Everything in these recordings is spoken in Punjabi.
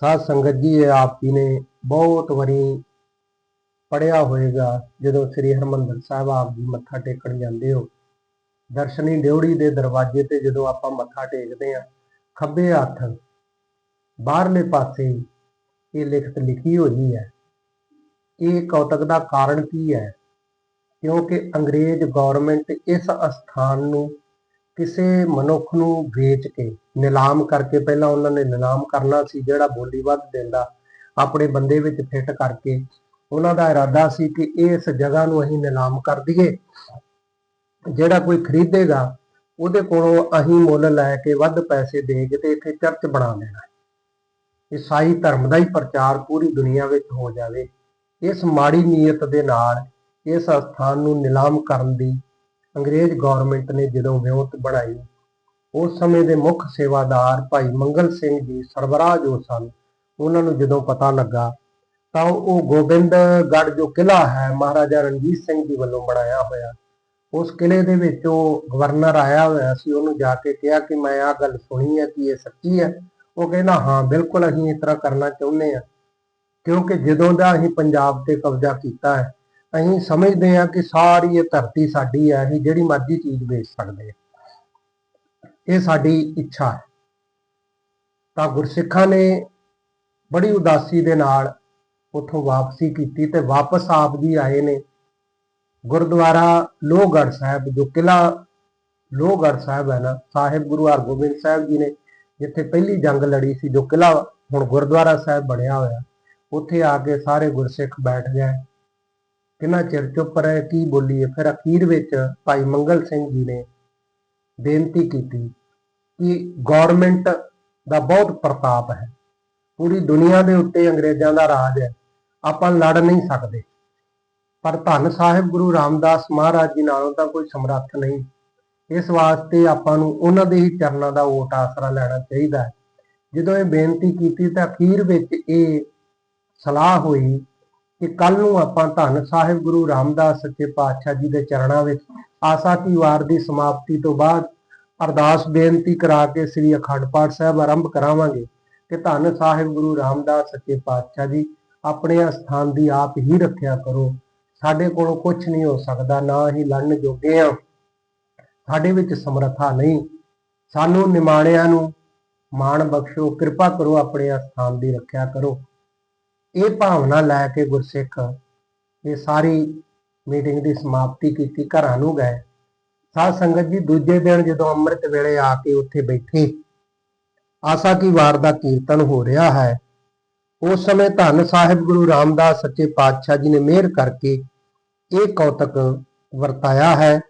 ਸਾਧ ਸੰਗਤ ਜੀ, ਇਹ ਆਪ ਜੀ ਨੇ ਬਹੁਤ ਵਾਰੀ ਪੜਿਆ ਹੋਏਗਾ, ਜਦੋਂ ਸ੍ਰੀ ਹਰਮੰਦਰ ਸਾਹਿਬ ਆਪ ਜੀ ਮੱਥਾ ਟੇਕਣ ਜਾਂਦੇ ਹੋ। ਦਰਸ਼ਨੀ ਡਿਉੜੀ ਦੇ ਦਰਵਾਜ਼ੇ ਤੇ ਜਦੋਂ ਆਪਾਂ ਮੱਥਾ ਟੇਕਦੇ ਆ ਖੱਬੇ ਹੱਥ ਬਾਹਰਲੇ ਪਾਸੇ ਇਹ ਲਿਖਤ ਲਿਖੀ ਹੋਈ ਹੈ। ਇਹ ਕੌਤਕ ਦਾ ਕਾਰਨ ਕੀ ਹੈ? ਕਿਉਂਕਿ ਅੰਗਰੇਜ਼ ਗਵਰਨਮੈਂਟ ਇਸ ਅਸਥਾਨ ਨੂੰ ਕਿਸੇ ਮਨੁੱਖ ਨੂੰ ਵੇਚ ਕੇ ਨਿਲਾਮ ਕਰਕੇ ਪਹਿਲਾਂ ਉਹਨਾਂ ਨੇ ਨਿਲਾਮ ਕਰਨਾ ਸੀ, ਜਿਹੜਾ ਬੋਲੀ ਵੱਧ ਦਿੰਦਾ, ਆਪਣੇ ਬੰਦੇ ਵਿੱਚ ਫਿੱਟ ਕਰਕੇ ਉਹਨਾਂ ਦਾ ਇਰਾਦਾ ਸੀ ਕਿ ਇਸ ਜਗ੍ਹਾ ਨੂੰ ਅਸੀਂ ਨਿਲਾਮ ਕਰ ਦਈਏ। ਜਿਹੜਾ ਕੋਈ ਖਰੀਦੇਗਾ, ਉਹਦੇ ਕੋਲੋਂ ਅਸੀਂ ਮੁੱਲ ਲੈ ਕੇ ਵੱਧ ਪੈਸੇ ਦੇ ਕੇ ਤੇ ਇੱਥੇ ਚਰਚ ਬਣਾ ਦੇਣਾ ਈਸਾਈ ਧਰਮ ਦਾ ਹੀ ਪ੍ਰਚਾਰ ਪੂਰੀ ਦੁਨੀਆ ਵਿੱਚ ਹੋ ਜਾਵੇ। ਇਸ ਮਾੜੀ ਨੀਅਤ ਦੇ ਨਾਲ ਇਸ ਸਥਾਨ ਨੂੰ ਨਿਲਾਮ ਕਰਨ ਦੀ ਅੰਗਰੇਜ਼ ਗਵਰਨਮੈਂਟ ਨੇ ਜਦੋਂ ਵਿਉਂਤ ਬਣਾਈ, ਉਸ ਸਮੇਂ ਦੇ ਮੁੱਖ ਸੇਵਾਦਾਰ ਭਾਈ ਮੰਗਲ ਸਿੰਘ ਜੀ ਸਰਬਰਾਹ ਜੋ ਸਨ। ਉਹਨਾਂ ਨੂੰ ਜਦੋਂ ਪਤਾ ਲੱਗਾ, ਤਾਂ ਉਹ ਗੋਬਿੰਦਗੜ੍ਹ ਜੋ ਕਿਲਾ ਹੈ, ਮਹਾਰਾਜਾ ਰਣਜੀਤ ਸਿੰਘ ਜੀ ਵੱਲੋਂ ਬਣਾਇਆ ਹੋਇਆ, ਉਸ ਕਿਲੇ ਦੇ ਵਿੱਚ ਉਹ ਗਵਰਨਰ ਆਇਆ ਹੋਇਆ ਸੀ। ਉਹਨੂੰ ਜਾ ਕੇ ਕਿਹਾ ਕਿ ਮੈਂ ਆਹ ਗੱਲ ਸੁਣੀ ਹੈ ਕਿ ਇਹ ਸੱਚੀ ਹੈ। ਉਹ ਕਹਿੰਦਾ, ਹਾਂ, ਬਿਲਕੁਲ ਅਸੀਂ ਇਸ ਤਰ੍ਹਾਂ ਕਰਨਾ ਚਾਹੁੰਦੇ ਹਾਂ। ਕਿਉਂਕਿ ਜਦੋਂ ਦਾ ਅਸੀਂ ਪੰਜਾਬ ਤੇ ਕਬਜ਼ਾ ਕੀਤਾ ਹੈ ਅਸੀਂ ਸਮਝਦੇ ਹਾਂ ਕਿ ਸਾਰੀ ਇਹ ਧਰਤੀ ਸਾਡੀ ਹੈ ਅਸੀਂ ਜਿਹੜੀ ਮਰਜ਼ੀ ਚੀਜ਼ ਵੇਚ ਸਕਦੇ ਹਾਂ। ਇਹ ਸਾਡੀ ਇੱਛਾ ਹੈ। ਤਾਂ ਗੁਰਸਿੱਖਾਂ ਨੇ ਬੜੀ ਉਦਾਸੀ ਦੇ ਨਾਲ ਉੱਥੋਂ ਵਾਪਸੀ ਕੀਤੀ ਤੇ ਵਾਪਸ ਆਪ ਜੀ ਆਏ ਨੇ ਗੁਰਦੁਆਰਾ ਲੋਹਗੜ੍ਹ ਸਾਹਿਬ, ਜੋ ਕਿਲਾ ਲੋਹਗੜ੍ਹ ਸਾਹਿਬ ਹੈ ਨਾ, ਸਾਹਿਬ ਗੁਰੂ ਹਰਗੋਬਿੰਦ ਸਾਹਿਬ ਜੀ ਨੇ ਜਿੱਥੇ ਪਹਿਲੀ ਜੰਗ ਲੜੀ ਸੀ, ਜੋ ਕਿਲਾ ਹੁਣ ਗੁਰਦੁਆਰਾ ਸਾਹਿਬ ਬਣਿਆ ਹੋਇਆ, ਉੱਥੇ ਆ ਕੇ ਸਾਰੇ ਗੁਰਸਿੱਖ ਬੈਠ ਗਏ। ਕਿੰਨਾ ਚਿਰ ਚੁੱਪ ਰਹੇ, ਕੀ ਬੋਲੀਏ? ਫਿਰ ਅਖੀਰ ਵਿੱਚ ਭਾਈ ਮੰਗਲ ਸਿੰਘ ਜੀ ਨੇ ਬੇਨਤੀ ਕੀਤੀ ਕਿ ਗਵਰਨਮੈਂਟ ਦਾ ਬਹੁਤ ਪ੍ਰਤਾਪ ਹੈ। ਪੂਰੀ ਦੁਨੀਆ ਦੇ ਉੱਤੇ ਅੰਗਰੇਜ਼ਾਂ ਦਾ ਰਾਜ ਹੈ। ਆਪਾਂ ਲੜ ਨਹੀਂ ਸਕਦੇ। ਪਰ ਧੰਨ ਸਾਹਿਬ ਗੁਰੂ ਰਾਮਦਾਸ ਮਹਾਰਾਜ ਜੀ ਨਾਲੋਂ ਤਾਂ ਕੋਈ ਸਮਰੱਥ ਨਹੀਂ। ਇਸ ਵਾਸਤੇ ਆਪਾਂ ਨੂੰ ਉਹਨਾਂ ਦੇ ਹੀ ਚਰਨਾਂ ਦਾ ਓਟ ਆਸਰਾ ਲੈਣਾ ਚਾਹੀਦਾ ਹੈ। ਜਦੋਂ ਇਹ ਬੇਨਤੀ ਕੀਤੀ ਤਾਂ ਅਖੀਰ ਵਿੱਚ ਇਹ ਸਲਾਹ ਹੋਈ ਕਿ ਕੱਲ ਨੂੰ ਆਪਾਂ ਧੰਨ ਸਾਹਿਬ ਗੁਰੂ ਰਾਮਦਾਸ ਸੱਚੇ ਪਾਤਸ਼ਾਹ ਜੀ ਦੇ ਚਰਨਾਂ ਵਿੱਚ ਆਸਾ ਕੀ ਵਾਰ ਦੀ ਸਮਾਪਤੀ ਤੋਂ ਬਾਅਦ ਅਰਦਾਸ ਬੇਨਤੀ ਕਰਾ ਕੇ ਸ੍ਰੀ ਅਖੰਡ ਪਾਠ ਸਾਹਿਬ ਆਰੰਭ ਕਰਾਵਾਂਗੇ ਕਿ ਧੰਨ ਸਾਹਿਬ ਗੁਰੂ ਰਾਮਦਾਸ ਸੱਚੇ ਪਾਤਸ਼ਾਹ ਜੀ, ਆਪਣੇ ਅਸਥਾਨ ਦੀ ਆਪ ਹੀ ਰੱਖਿਆ ਕਰੋ। ਸਾਡੇ ਕੋਲੋਂ ਕੁਝ ਨਹੀਂ ਹੋ ਸਕਦਾ, ਨਾ ਹੀ ਲੜਨ ਜੋਗੇ ਆ ਸਾਡੇ ਵਿੱਚ ਸਮਰੱਥਾ ਨਹੀਂ। ਸਾਨੂੰ ਨਿਮਾਣਿਆਂ ਨੂੰ ਮਾਣ ਬਖਸ਼ੋ, ਕਿਰਪਾ ਕਰੋ, ਆਪਣੇ ਅਸਥਾਨ ਦੀ ਰੱਖਿਆ ਕਰੋ। ਇਹ ਭਾਵਨਾ ਲੈ ਕੇ ਗੁਰਸਿੱਖ ਇਹ ਸਾਰੀ ਮੀਟਿੰਗ ਦੀ ਸਮਾਪਤੀ ਕੀਤੀ, ਘਰਾਂ ਨੂੰ ਗਏ। ਸਾਧ ਸੰਗਤ ਜੀ, ਦੂਜੇ ਦਿਨ ਜਦੋਂ ਅੰਮ੍ਰਿਤ ਵੇਲੇ ਆ ਕੇ ਉੱਥੇ ਬੈਠੇ, ਆਸਾ ਕੀ ਵਾਰ ਦਾ ਕੀਰਤਨ ਹੋ ਰਿਹਾ ਹੈ। ਉਸ ਸਮੇਂ ਧੰਨ ਸਾਹਿਬ ਗੁਰੂ ਰਾਮਦਾਸ ਸੱਚੇ ਪਾਤਸ਼ਾਹ ਜੀ ਨੇ ਮਿਹਰ ਕਰਕੇ ਇਹ ਕੌਤਕ ਵਰਤਾਇਆ ਹੈ।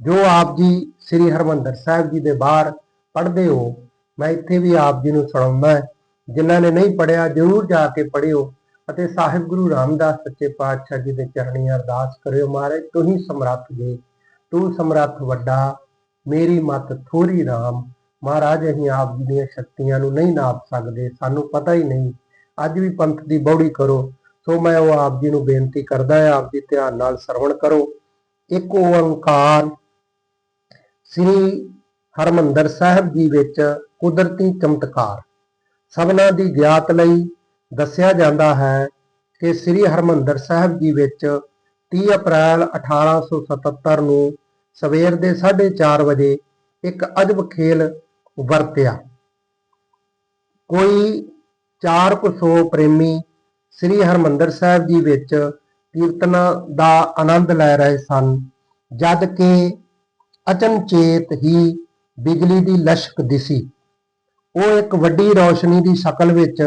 ਜੋ ਆਪ ਜੀ ਸ੍ਰੀ ਹਰਮੰਦਰ ਸਾਹਿਬ ਜੀ ਦੇ ਬਾਹਰ ਪੜ੍ਹਦੇ ਹੋ, ਮੈਂ ਇੱਥੇ ਵੀ ਆਪ ਜੀ ਨੂੰ ਸੁਣਾਉਂਦਾ ਜਿਨ੍ਹਾਂ ਨੇ ਨਹੀਂ ਪੜਿਆ ਜ਼ਰੂਰ ਜਾ ਕੇ ਪੜਿਓ ਅਤੇ ਸਾਹਿਬ ਗੁਰੂ ਰਾਮਦਾਸ ਸੱਚੇ ਪਾਤਸ਼ਾਹ ਜੀ ਦੇ ਚਰਨੀ ਅਰਦਾਸ ਕਰਿਓ ਮਹਾਰਾਜ, ਤੂੰ ਹੀ ਸਮਰੱਥ ਦੇ ਤੂੰ ਸਮਰੱਥ ਵੱਡਾ, ਮੇਰੀ ਮਤ ਥੋੜੀ ਰਾਮ। ਮਹਾਰਾਜ, ਅਸੀਂ ਆਪ ਜੀ ਦੀਆਂ ਸ਼ਕਤੀਆਂ ਨੂੰ ਨਹੀਂ ਨਾਪ ਸਕਦੇ, ਸਾਨੂੰ ਪਤਾ ਹੀ ਨਹੀਂ। ਅੱਜ ਵੀ ਪੰਥ ਦੀ ਬੌੜੀ ਕਰੋ, ਸੋ ਮੈਂ ਉਹ ਆਪ ਜੀ ਨੂੰ ਬੇਨਤੀ ਕਰਦਾ ਹਾਂ, ਆਪ ਜੀ ਧਿਆਨ ਨਾਲ ਸਰਵਣ ਕਰੋ। ਇੱਕ ਓੰਕਾਰ ਸ੍ਰੀ ਹਰਮੰਦਰ ਸਾਹਿਬ ਜੀ ਵਿੱਚ ਕੁਦਰਤੀ ਚਮਤਕਾਰ। ਸਭਨਾਂ ਦੀ ਗਿਆਤ ਲਈ ਦੱਸਿਆ ਜਾਂਦਾ ਹੈ ਕਿ ਸ੍ਰੀ ਹਰਮੰਦਰ ਸਾਹਿਬ ਜੀ ਵਿੱਚ 30 ਅਪ੍ਰੈਲ 1877 ਨੂੰ ਸਵੇਰ ਦੇ 4:30 ਵਜੇ ਇੱਕ ਅਜਬ ਖੇਲ ਵਰਤਿਆ। ਕੋਈ 400 ਪ੍ਰੇਮੀ ਸ੍ਰੀ ਹਰਮੰਦਰ ਸਾਹਿਬ ਜੀ ਵਿੱਚ ਕੀਰਤਨਾਂ ਦਾ ਆਨੰਦ ਲੈ ਰਹੇ ਸਨ, ਜਦ ਕਿ ਅਚਨਚੇਤ ਹੀ ਬਿਜਲੀ ਦੀ ਲਸ਼ਕ ਦਿਸੀ। ਉਹ ਇੱਕ ਵੱਡੀ ਰੌਸ਼ਨੀ ਦੀ ਸ਼ਕਲ ਵਿੱਚ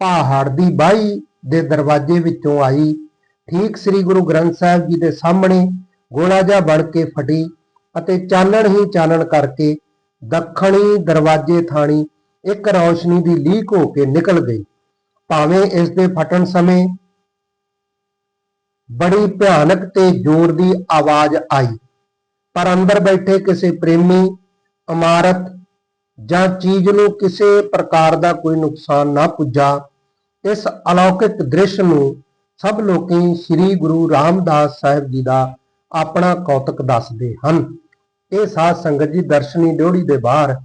ਪਹਾੜ ਦੀ ਬਾਈ ਦੇ ਦਰਵਾਜ਼ੇ ਵਿੱਚੋਂ ਆਈ। ਠੀਕ ਸ੍ਰੀ ਗੁਰੂ ਗ੍ਰੰਥ ਸਾਹਿਬ ਜੀ ਦੇ ਸਾਹਮਣੇ ਗੋਲਾ ਜਿਹਾ ਬਣ ਕੇ ਫਟੀ ਅਤੇ ਚਾਨਣ ਹੀ ਚਾਨਣ ਕਰਕੇ ਦੱਖਣੀ ਦਰਵਾਜ਼ੇ ਥਾਣੀ ਇੱਕ ਰੌਸ਼ਨੀ ਦੀ ਲੀਕ ਹੋ ਕੇ ਨਿਕਲ ਗਈ। ਭਾਵੇਂ ਇਸ ਦੇ ਫਟਣ ਸਮੇਂ ਬੜੀ ਭਿਆਨਕ ਤੇ ਜ਼ੋਰ ਦੀ ਆਵਾਜ਼ ਆਈ, ਪਰ ਅੰਦਰ ਬੈਠੇ ਕਿਸੇ ਪ੍ਰੇਮੀ, ਇਮਾਰਤ ਜਾਂ ਚੀਜ਼ ਨੂੰ ਕਿਸੇ ਪ੍ਰਕਾਰ ਦਾ ਕੋਈ ਨੁਕਸਾਨ ਨਾ ਪੁੱਜਾ, ਇਸ ਅਲੌਕਿਕ ਦ੍ਰਿਸ਼ ਨੂੰ ਸਭ ਲੋਕੀ ਸ੍ਰੀ ਗੁਰੂ ਰਾਮਦਾਸ ਸਾਹਿਬ ਜੀ ਦਾ ਆਪਣਾ ਕੌਤਕ ਦੱਸਦੇ ਹਨ। ਇਹ ਸਾਧ ਸੰਗਤ ਜੀ ਦਰਸ਼ਨੀ ਡਿਉੜੀ ਦੇ ਬਾਹਰ,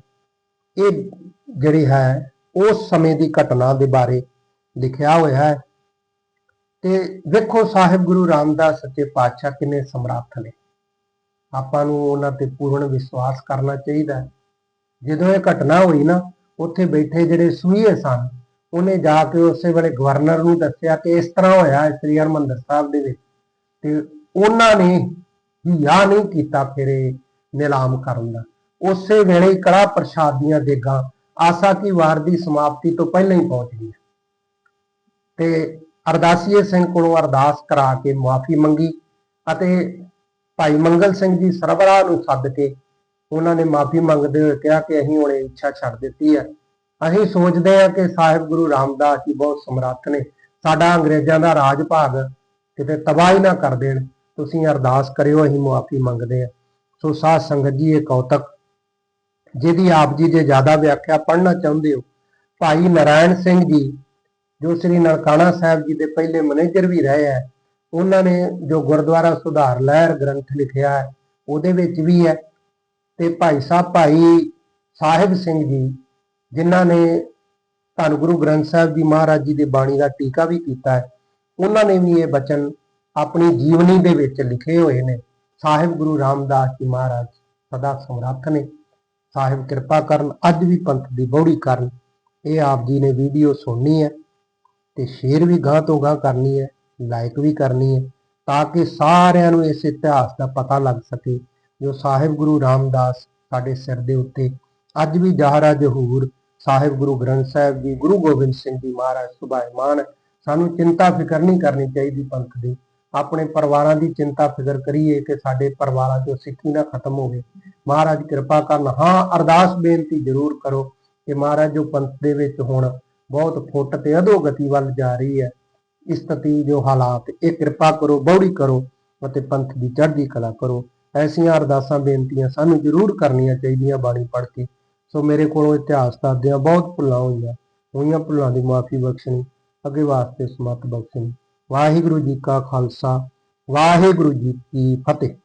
ਇਹ ਜਿਹੜੀ ਹੈ, ਉਸ ਸਮੇਂ ਦੀ ਘਟਨਾ ਦੇ ਬਾਰੇ ਲਿਖਿਆ ਹੋਇਆ ਹੈ। ਤੇ ਵੇਖੋ ਸਾਹਿਬ ਗੁਰੂ ਰਾਮਦਾਸ ਸੱਚੇ ਪਾਤਸ਼ਾਹ ਕਿੰਨੇ ਸਮਰੱਥ ਨੇ। ਆਪਾਂ ਨੂੰ ਉਹਨਾਂ ਤੇ ਪੂਰਨ ਵਿਸ਼ਵਾਸ ਕਰਨਾ ਚਾਹੀਦਾ ਹੈ। ਜਦੋਂ ਇਹ ਘਟਨਾ ਹੋਈ ਨਾ, ਉੱਥੇ ਬੈਠੇ ਜਿਹੜੇ ਸੂਹੀਏ ਸਨ, ਉਹਨੇ ਜਾ ਕੇ ਉਸੇ ਵੇਲੇ ਗਵਰਨਰ ਨੂੰ ਦੱਸਿਆ ਕਿ ਇਸ ਤਰ੍ਹਾਂ ਹੋਇਆ ਸ੍ਰੀ ਹਰਿਮੰਦਰ ਸਾਹਿਬ ਦੇ ਵਿੱਚ। ਤੇ ਉਹਨਾਂ ਨੇ ਹਿਆ ਨਹੀਂ ਕੀਤਾ ਫਿਰ ਇਹ ਨਿਲਾਮ ਕਰਨ ਦਾ। ਉਸੇ ਵੇਲੇ ਹੀ ਕੜਾ ਪ੍ਰਸ਼ਾਦ ਦੀਆਂ ਦੇਗਾਂ ਆਸਾ ਕੀ ਵਾਰ ਦੀ ਸਮਾਪਤੀ ਤੋਂ ਪਹਿਲਾਂ ਹੀ ਪਹੁੰਚ ਗਈਆਂ। ਤੇ ਅਰਦਾਸੀਏ ਸਿੰਘ ਕੋਲੋਂ ਅਰਦਾਸ ਕਰਾ ਕੇ ਮਾਫੀ ਮੰਗੀ ਅਤੇ ਭਾਈ ਮੰਗਲ ਸਿੰਘ ਜੀ ਸਰਬਰਾਹ ਨੂੰ ਸੱਦ ਕੇ ਉਹਨਾਂ ਨੇ ਮਾਫੀ ਮੰਗਦੇ ਹੋਏ ਕਿਹਾ ਕਿ ਅਸੀਂ ਹੁਣ ਇਹ ਇੱਛਾ ਛੱਡ ਦਿੱਤੀ ਹੈ। ਅਸੀਂ ਸੋਚਦੇ ਹਾਂ ਕਿ ਸਾਹਿਬ ਗੁਰੂ ਰਾਮਦਾਸ ਜੀ ਬਹੁਤ ਸਮਰੱਥ ਨੇ। ਸਾਡਾ ਅੰਗਰੇਜ਼ਾਂ ਦਾ ਰਾਜ ਭਾਗ ਕਿਤੇ ਤਬਾਹੀ ਨਾ ਕਰ ਦੇਣ। ਤੁਸੀਂ ਅਰਦਾਸ ਕਰਿਓ, ਅਸੀਂ ਮੁਆਫੀ ਮੰਗਦੇ ਹਾਂ। ਸੋ ਸਾਧ ਸੰਗਤ ਜੀ, ਇਹ ਕੌਤਕ, ਜਿਹਦੀ ਆਪ ਜੀ ਜੇ ਜ਼ਿਆਦਾ ਵਿਆਖਿਆ ਪੜ੍ਹਨਾ ਚਾਹੁੰਦੇ ਹੋ, ਭਾਈ ਨਾਰਾਇਣ ਸਿੰਘ ਜੀ, ਜੋ ਸ੍ਰੀ ਨਨਕਾਣਾ ਸਾਹਿਬ ਜੀ ਦੇ ਪਹਿਲੇ ਮੈਨੇਜਰ ਵੀ ਰਹੇ ਹੈ, ਉਹਨਾਂ ਨੇ ਜੋ ਗੁਰਦੁਆਰਾ ਸੁਧਾਰ ਲਹਿਰ ਗ੍ਰੰਥ ਲਿਖਿਆ ਹੈ, ਉਹਦੇ ਵਿੱਚ ਵੀ ਹੈ। ਤੇ ਭਾਈ ਸਾਹਿਬ ਭਾਈ ਸਾਹਿਬ ਸਿੰਘ ਜੀ, ਜਿਨ੍ਹਾਂ ਨੇ ਧੰਨ ਗੁਰੂ ਗ੍ਰੰਥ ਸਾਹਿਬ ਜੀ ਮਹਾਰਾਜ ਜੀ ਦੀ ਬਾਣੀ ਦਾ ਟੀਕਾ ਵੀ ਕੀਤਾ ਹੈ, ਉਹਨਾਂ ਨੇ ਵੀ ਇਹ ਬਚਨ ਆਪਣੀ ਜੀਵਨੀ ਦੇ ਵਿੱਚ ਲਿਖੇ ਹੋਏ ਨੇ। ਸਾਹਿਬ ਗੁਰੂ ਰਾਮਦਾਸ ਜੀ ਮਹਾਰਾਜ ਸਦਾ ਸਮਰੱਥ ਨੇ। ਸਾਹਿਬ ਕਿਰਪਾ ਕਰਨ, ਅੱਜ ਵੀ ਪੰਥ ਦੀ ਬੌੜੀ ਕਰਨ। ਇਹ ਆਪ ਜੀ ਨੇ ਵੀਡੀਓ ਸੁਣਨੀ ਹੈ ਤੇ ਸ਼ੇਅਰ ਵੀ ਗਾਂ ਤੋਂ ਗਾਂ ਕਰਨੀ ਹੈ, ਲਾਈਕ ਵੀ ਕਰਨੀ ਹੈ, ਤਾਂ ਕਿ ਸਾਰਿਆਂ ਨੂੰ ਇਸ ਇਤਿਹਾਸ ਦਾ ਪਤਾ ਲੱਗ ਸਕੇ। ਜੋ ਸਾਹਿਬ ਗੁਰੂ ਰਾਮਦਾਸ ਸਾਡੇ ਸਿਰ ਦੇ ਉੱਤੇ ਅੱਜ ਵੀ ਜਹਰਾ ਜਹੂਰ, ਸਾਹਿਬ ਗੁਰੂ ਗ੍ਰੰਥ ਸਾਹਿਬ ਜੀ, ਗੁਰੂ ਗੋਬਿੰਦ ਸਿੰਘ ਜੀ ਮਹਾਰਾਜ ਸੁਭਾਇਮਾਨ, ਸਾਨੂੰ ਚਿੰਤਾ ਫਿਕਰ ਨਹੀਂ ਕਰਨੀ ਚਾਹੀਦੀ ਪੰਥ ਦੀ। ਆਪਣੇ ਪਰਿਵਾਰਾਂ ਦੀ ਚਿੰਤਾ ਫਿਕਰ ਕਰੀਏ ਕਿ ਸਾਡੇ ਪਰਿਵਾਰਾਂ 'ਚੋਂ ਸਿੱਖੀ ਨਾ ਖਤਮ ਹੋਵੇ। ਮਹਾਰਾਜ ਕਿਰਪਾ ਕਰਨ, ਹਾਂ, ਅਰਦਾਸ ਬੇਨਤੀ ਜ਼ਰੂਰ ਕਰੋ ਕਿ ਮਹਾਰਾਜ ਜੋ ਪੰਥ ਦੇ ਵਿੱਚ ਹੁਣ ਬਹੁਤ ਫੁੱਟ ਤੇ ਅਧੋਗਤੀ ਵੱਲ ਜਾ ਰਹੀ ਹੈ, ਇਸ ਸਥਿਤੀ ਜੋ ਹਾਲਾਤ, ਇਹ ਕਿਰਪਾ ਕਰੋ, ਬੌੜੀ ਕਰੋ ਅਤੇ ਪੰਥ ਦੀ ਚੜ੍ਹਦੀ ਕਲਾ ਕਰੋ। ਐਸੀਆਂ ਅਰਦਾਸਾਂ ਬੇਨਤੀਆਂ ਸਾਨੂੰ ਜ਼ਰੂਰ ਕਰਨੀਆਂ ਚਾਹੀਦੀਆਂ ਬਾਣੀ ਪੜ੍ਹ ਕੇ। ਸੋ ਮੇਰੇ ਕੋਲੋਂ ਇਤਿਹਾਸ ਦੱਸਦਿਆਂ ਬਹੁਤ ਭੁੱਲਾਂ ਹੋਈਆਂ। ਹੋਈਆਂ ਭੁੱਲਾਂ ਦੀ ਮਾਫੀ ਬਖਸ਼ਣੀ, ਅੱਗੇ ਵਾਸਤੇ ਸਮਤ ਬਖਸ਼ਣੀ। ਵਾਹਿਗੁਰੂ ਜੀ ਕਾ ਖਾਲਸਾ, ਵਾਹਿਗੁਰੂ ਜੀ ਕੀ ਫਤਿਹ।